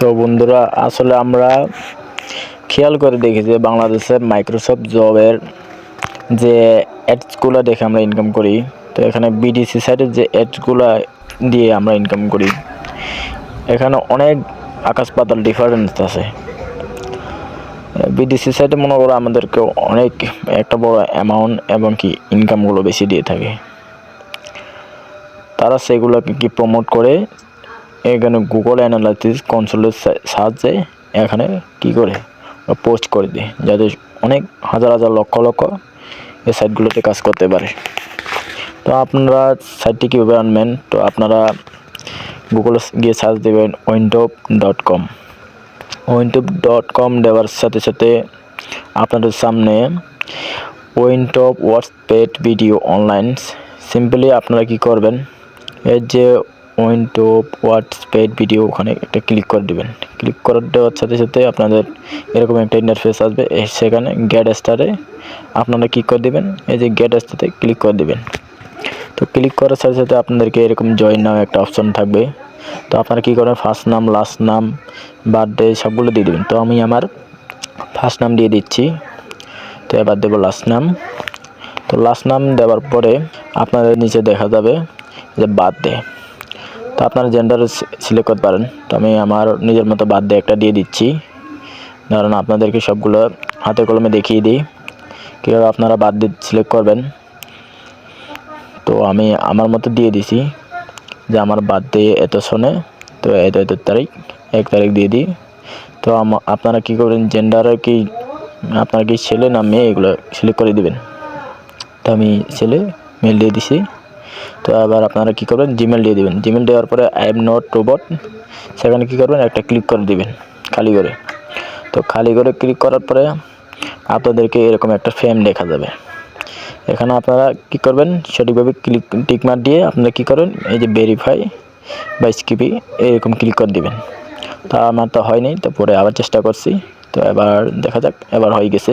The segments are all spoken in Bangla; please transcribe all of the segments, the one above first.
তো বন্ধুরা, আসলে আমরা খেয়াল করে দেখি যে বাংলাদেশের মাইক্রোসফট জবের যে অ্যাডসগুলো দেখে আমরা ইনকাম করি, তো এখানে বিডিসি সাইডের যে অ্যাডসগুলো দিয়ে আমরা ইনকাম করি। এখানে অনেক আকাশ পাতাল ডিফারেন্স আছে বিডিসি সাইডে মনে করো আমাদেরকে অনেক একটা বড় অ্যামাউন্ট এবং কি ইনকামগুলো বেশি দিয়ে থাকে। তারা সেগুলোকে কি প্রমোট করে এখানে গুগল অ্যানালাইসিস কনসোলের সাহায্যে এখানে কি করে পোস্ট করে দেয়, যাতে অনেক হাজার হাজার লক্ষ লক্ষ এই সাইটগুলোতে কাজ করতে পারে। তো আপনারা সাইটটি কীভাবে আনবেন? তো আপনারা গুগলে গিয়ে সার্চ দেবেন ওয়েন্টপ ডট কম ওয়েন্টপ ডট কম দেওয়ার সাথে সাথে আপনাদের সামনে ওয়েন্টপ ওয়াটস পেড ভিডিও অনলাইন সিম্পলি আপনারা কি করবেন? এর যে ওয়েন্টপ ওয়াটস পেড ভিডিও ওখানে একটা ক্লিক করে দিবেন। ক্লিক করে দেওয়ার সাথে সাথে আপনাদের এরকম একটা ইন্টারফেস আসবে। সেখানে গেট স্টারে আপনারা কী করে দিবেন। এই যে গেট স্টারে ক্লিক করে দিবেন। তো ক্লিক করার সাথে সাথে আপনাদেরকে এরকম জয়েন নামে একটা অপশন থাকবে। তো আপনারা কী করবেন? ফার্স্ট নাম লাস্ট নাম বার্থডে সবগুলো দিয়ে দেবেন। তো আমি আমার ফার্স্ট নাম দিয়ে দিচ্ছি। তো এবার দেবো লাস্ট নাম তো লাস্ট নাম দেওয়ার পরে আপনাদের নিচে দেখা যাবে যে বার্থডে তো আপনারা জেন্ডার সিলেক্ট করতে পারেন। তো আমি আমার নিজের মতো বার্থডে একটা দিয়ে দিচ্ছি। ধরুন আপনাদেরকে সবগুলো হাতে কলমে দেখিয়ে দিই। কীভাবে আপনারা বার্থডে সিলেক্ট করবেন। তো আমি আমার মতো দিয়ে দিছি। যে আমার বার্থডে এত শোনে, তো এত এত তারিখ, এক তারিখ দিয়ে দিই। তো আপনারা কী করবেন জেন্ডারে কি, আপনার কি ছেলে না মেয়ে এগুলো সিলেক্ট করে দিবেন? তো আমি ছেলে মেল দিয়ে দিছি। তো আবার আপনারা কী করবেন? জিমেল দিয়ে দিবেন। জিমেল দেওয়ার পরে আই এম নট রোবট সেখানে কী করবেন? একটা ক্লিক করে দিবেন, খালি করে। তো খালি করে ক্লিক করার পরে আপনাদেরকে এরকম একটা ফ্রেম দেখা যাবে। এখানে আপনারা কি করবেন? সঠিকভাবে ক্লিক টিকমার দিয়ে আপনারা কি করবেন এই যে ভেরিফাই বা স্কিপি এরকম ক্লিক করে দিবেন। তা আমার তো হয়নি, তো পরে আবার চেষ্টা করছি। তো এবার দেখা যাক, এবার হয়ে গেছে।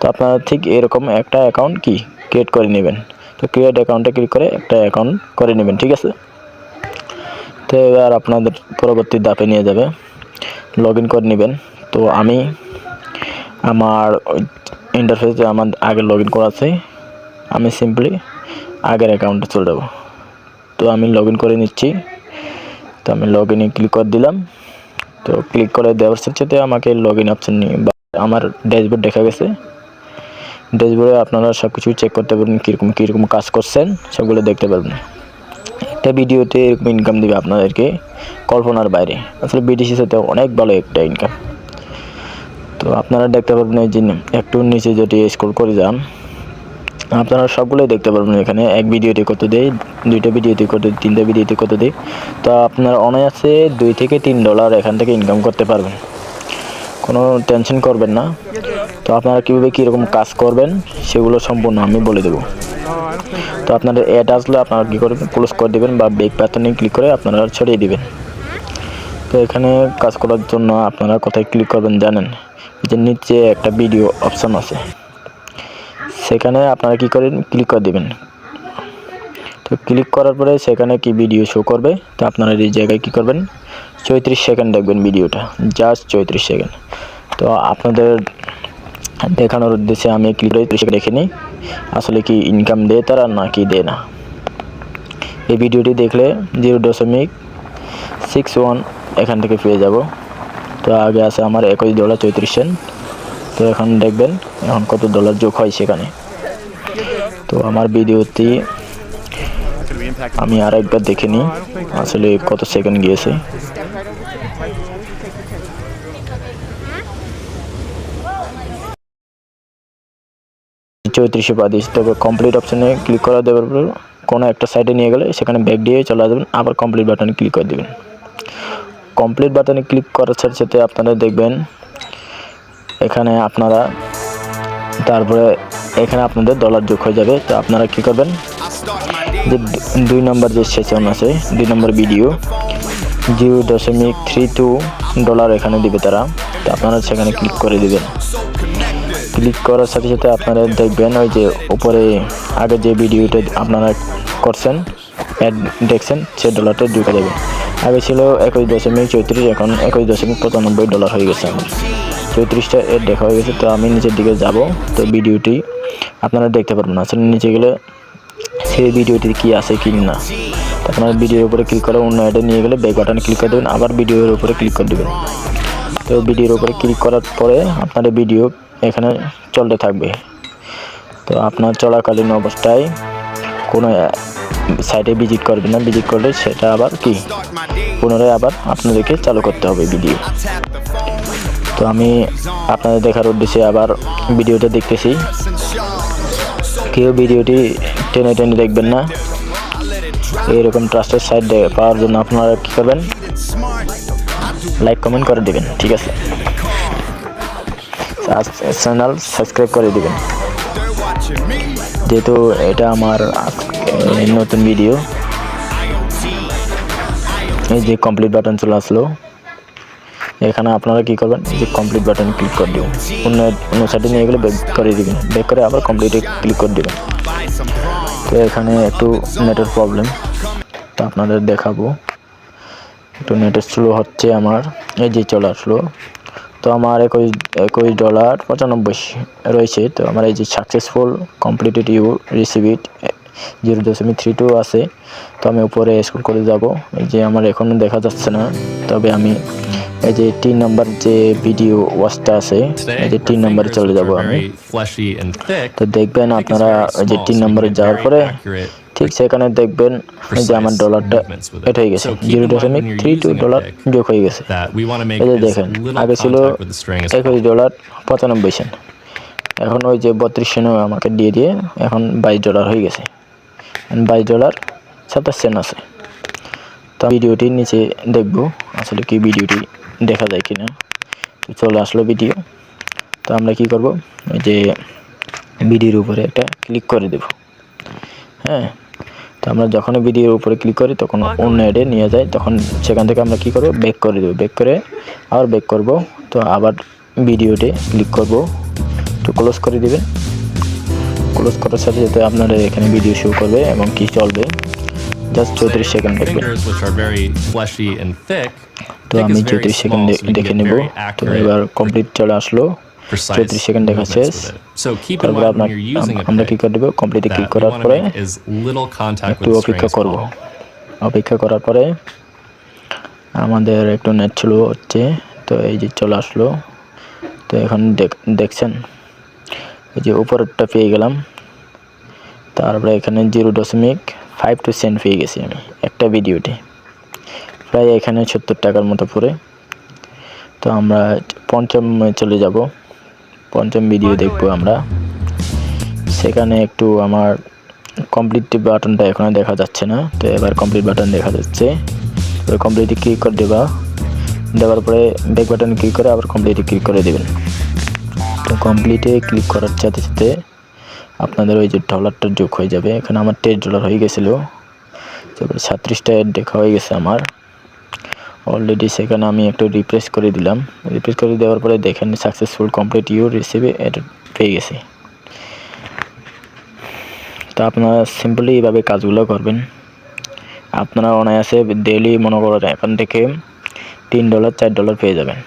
তো আপনারা ঠিক এরকম একটা অ্যাকাউন্ট কি? ক্রিয়েট করে নেবেন। তো ক্রিয়েট অ্যাকাউন্টে ক্লিক করে একটা অ্যাকাউন্ট করে নেবেন, ঠিক আছে? তো এবার আপনাদের পরবর্তী ধাপে নিয়ে যাবে। লগ করে নেবেন। তো আমি আমার ইন্টারফেসে আমার আগে লগ ইন করা আছে। আমি সিম্পলি আগের অ্যাকাউন্টে চলে যাব। তো আমি লগ করে নিচ্ছি। তো আমি লগ ইনে ক্লিক করে দিলাম। তো ক্লিক করে দেওয়ার সাথে সাথে আমাকে লগ ইন অপশান নিয়ে আমার ড্যাশবোর্ড দেখা গেছে। ড্যাশবোর্ডে আপনারা সব কিছু চেক করতে পারবেন কীরকম কীরকম কাজ করছেন, সবগুলো দেখতে পারবেন। একটা ভিডিওতে এরকম ইনকাম দেবে আপনাদেরকে কল্পনার বাইরে। আসলে বিডিসি সাথে অনেক ভালো একটা ইনকাম তো আপনারা দেখতে পারবেন এই যে একটু নিচে যদি স্ক্রল করে যান, আপনারা সবগুলোই দেখতে পারবেন এখানে। এক ভিডিওতে কত দেয়, দুইটা ভিডিওতে কত দেয়, তিনটা ভিডিওতে কত দেয়। তো আপনারা অনায়াসে দুই থেকে তিন ডলার এখান থেকে ইনকাম করতে পারবেন। কোনো টেনশন করবেন না। তো আপনারা কীভাবে কীরকম কাজ করবেন, সেগুলো সম্পূর্ণ আমি বলে দেবো। তো আপনাদের অ্যাড আসলে আপনারা কী করবেন ক্লোজ করে দেবেন বা বেক প্যাটার্নে ক্লিক করে আপনারা ছড়িয়ে দিবেন। তো এখানে কাজ করার জন্য আপনারা কোথায় ক্লিক করবেন জানেন? যে নিচে একটা ভিডিও অপশান আছে। সেখানে আপনারা কি করেন ক্লিক করে দেবেন। তো ক্লিক করার পরে সেখানে কি ভিডিও শো করবে, তো আপনারা এই জায়গায় কি করবেন? চৌত্রিশ সেকেন্ড দেখবেন ভিডিওটা জাস্ট চৌত্রিশ সেকেন্ড। তো আপনাদের দেখানোর উদ্দেশ্যে আমি করে দেখে নিই, আসলে কি ইনকাম দেয় তারা না কি দেয় না। এই ভিডিওটি দেখলে জিরো দশমিক সিক্স ওয়ান এখান থেকে পেয়ে যাব। তো আগে আছে আমার একুশ ডলার চৌত্রিশ সেন্ট। তো এখন দেখবেন, এখন কত ডলার যোগ হয় সেখানে। তো আমার ভিডিওটি আমি আর একবার দেখে নিই, আসলে কত সেকেন্ড গিয়েছে। চৌত্রিশে পা দিয়েছি তবে কমপ্লিট অপশানে ক্লিক করা দেওয়ার পর কোনো একটা সাইডে নিয়ে গেলে সেখানে ব্যাক দিয়ে চলে আসবেন, আবার কমপ্লিট বাটনে ক্লিক করে দেবেন। কমপ্লিট বাটনে ক্লিক করার সাথে সাথে আপনারা দেখবেন এখানে আপনারা তারপরে এখানে আপনাদের ডলার যোগ হয়ে যাবে। তো আপনারা কি করবেন? যে দুই নম্বর যে সেশন আছে, দুই নম্বর ভিডিও জিরো দশমিক থ্রি টু ডলার এখানে দিবে তারা। তো আপনারা সেখানে ক্লিক করে দিবেন। ক্লিক করার সাথে সাথে আপনারা দেখবেন ওই যে উপরে আগে যে ভিডিওটা আপনারা করছেন অ্যাড দেখছেন সে ডলারটা ঢুকে যাবে। আগে ছিল একুশ দশমিক চৌত্রিশ, এখন একুশ দশমিক পঁচানব্বই ডলার হয়ে গেছে আমার। চৌত্রিশটা এর দেখা হয়ে গেছে, তো আমি নিচের দিকে যাব, তো ভিডিওটি আপনারা দেখতে পারবেন আসলে নিচে গেলে সেই ভিডিওটি কি আছে কি না। আপনারা ভিডিওর উপরে ক্লিক করে অন্য অ্যাডে নিয়ে গেলে ব্যাক বাটনে ক্লিক করে দেবেন, আবার ভিডিওর উপরে ক্লিক করে দেবেন। তো ভিডিওর উপরে ক্লিক করার পরে আপনার ভিডিও এখানে চলতে থাকবে। তো আপনার চলাকালীন অবস্থায় কোনো সাইটে ভিজিট করবেন না। ভিজিট করলে সেটা আবার কি? পুনরায় আবার আপনাদেরকে চালু করতে হবে ভিডিও তো আমি আপনাদের দেখার উদ্দেশ্যে আবার ভিডিওটা দেখতেছি। কেউ ভিডিওটি টেনে টেনে দেখবেন না। এইরকম ট্রাস্টেড সাইট পাওয়ার জন্য আপনারা কী করবেন? লাইক কমেন্ট করে দেবেন, ঠিক আছে? চ্যানেল সাবস্ক্রাইব করে দিবেন। যেহেতু এটা আমার নতুন ভিডিও এই যে কমপ্লিট বাটন চলে আসলো। এখানে আপনারা কি করবেন? যে কমপ্লিট বাটন ক্লিক করে দেবেন। অন্য অন্য সাইডে নিয়ে গেলে ব্যাক করে দিবেন। ব্যাক করে আবার কমপ্লিটে ক্লিক করে দেবেন। তো এখানে একটু নেটের প্রবলেম তো আপনাদের দেখাবো। একটু নেটের স্লো হচ্ছে আমার। এই যে চলে আসলো। তো আমার একুশ একুশ ডলার পঁচানব্বই রয়েছে। তো আমার এই যে successful completed you receive it zero দশমিক থ্রি টু আছে। তো আমি উপরে স্কুল করে যাব। এই যে আমার এখনও দেখা যাচ্ছে না। তবে আমি এই যে তিন নাম্বার যে ভিডিও ওয়াচটা আছে এই যে তিন নম্বরে চলে যাব আমি। তো দেখবেন আপনারা ওই যে তিন নম্বরে যাওয়ার পরে ঠিক সেখানে দেখবেন যে আমার ডলারটা এটা হয়ে গেছে। জিরো দশমিক থ্রি টু ডলার যোগ হয়ে গেছে। এই যে দেখেন আগে ছিল একুশ ডলার পঁচানব্বই সেন্ট এখন ওই যে বত্রিশ সেন্ট আমাকে দিয়ে দিয়ে এখন বাইশ ডলার হয়ে গেছে। বাইশ ডলার সাতাশ সেন্ট আছে। তো ভিডিওটির নিচে দেখব আসলে কি ভিডিওটি দেখা যায় কিনা। তো চলে আসলো ভিডিও। তো আমরা কি করব ওই যে ভিডিওর উপরে একটা ক্লিক করে দেব। হ্যাঁ তো আমরা যখন ভিডিওর উপরে ক্লিক করি তখন অন্য অ্যাডে নিয়ে যায় তখন সেখান থেকে আমরা কি করব? ব্যাক করে দেবো। ব্যাক করে আবার ব্যাক করব। তো আবার ভিডিওতে ক্লিক করব। তো ক্লোজ করে দিবেন। ক্লোজ করার সাথে সাথে আপনারা এখানে ভিডিও শো করবে এবং কি চলবে? জাস্ট চৌত্রিশ সেকেন্ড দেখবেন। তো আমি চৌত্রিশ সেকেন্ড দেখে নেব। তো এবার কমপ্লিট চলে আসলো। চৌত্রিশ সেকেন্ড দেখা শেষ। তারপরে আপনার আমরা কি করে দেবো কমপ্লিটে ক্লিক করার পরে একটু অপেক্ষা করব। অপেক্ষা করার পরে আমাদের একটু নেট ছিল হচ্ছে তো এই যে চলে আসলো। তো এখন দেখছেন? এই যে উপরেরটা পেয়ে গেলাম। তারপরে এখানে জিরো দশমিক ফাইভ টু সেন্ট পেয়ে গেছি আমি একটা ভিডিওতে। প্রায় এখানে সত্তর টাকার মতো পড়ে তো আমরা পঞ্চম চলে যাব। পঞ্চম ভিডিও দেখব আমরা। সেখানে একটু আমার কমপ্লিট বাটনটা এখানে দেখা যাচ্ছে না তো এবার কমপ্লিট বাটন দেখা যাচ্ছে। এবার কমপ্লিটে ক্লিক করে দেবা। দেওয়ার পরে ব্যাক বাটন ক্লিক করে আবার কমপ্লিটে ক্লিক করে দেবেন। তো কমপ্লিটে ক্লিক করার সাথে সাথে আপনাদের ওই যে ডলারটা যোগ হয়ে যাবে। এখানে আমার তেইশ ডলার হয়ে গেছিল। তারপরে সাতত্রিশটা দেখা হয়ে গেছে আমার। অলরেডি সেখানে আমি একটু রিপ্লেস করে দিলাম। রিপ্লেস করে দেওয়ার পরে দেখেন সাকসেসফুল কমপ্লিট ইউ রিসিভে এটা পেয়ে গেছে। তো আপনারা সিম্পলি এইভাবে কাজগুলো করবেন। আপনারা অনায়াসে ডেলি মনে করেন এখান থেকে তিন ডলার চার ডলার পেয়ে যাবেন।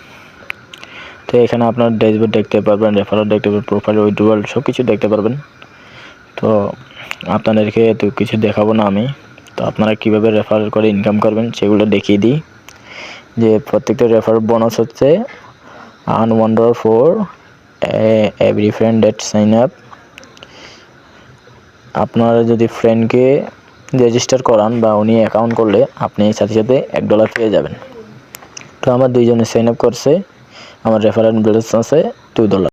তো এখানে আপনার ড্যাশবোর্ড দেখতে পারবেন রেফারেল দেখতে পারবেন প্রোফাইল উইড্রোয়াল সব কিছু দেখতে পারবেন। তো আপনাদেরকে তো কিছু দেখাবো না আমি। তো আপনারা কীভাবে রেফার করে ইনকাম করবেন সেগুলো দেখিয়ে দিই। যে প্রত্যেকটা রেফার বোনাস হচ্ছে আন wonder for every friend that sign up আপনারা যদি ফ্রেন্ডকে রেজিস্টার করান বা উনি অ্যাকাউন্ট করলে, আপনি সাথে সাথে এক ডলার পেয়ে যাবেন। তো আমার দুইজনে সাইন আপ করছে, আমার রেফারেন্স ব্যালেন্স আছে টু ডলার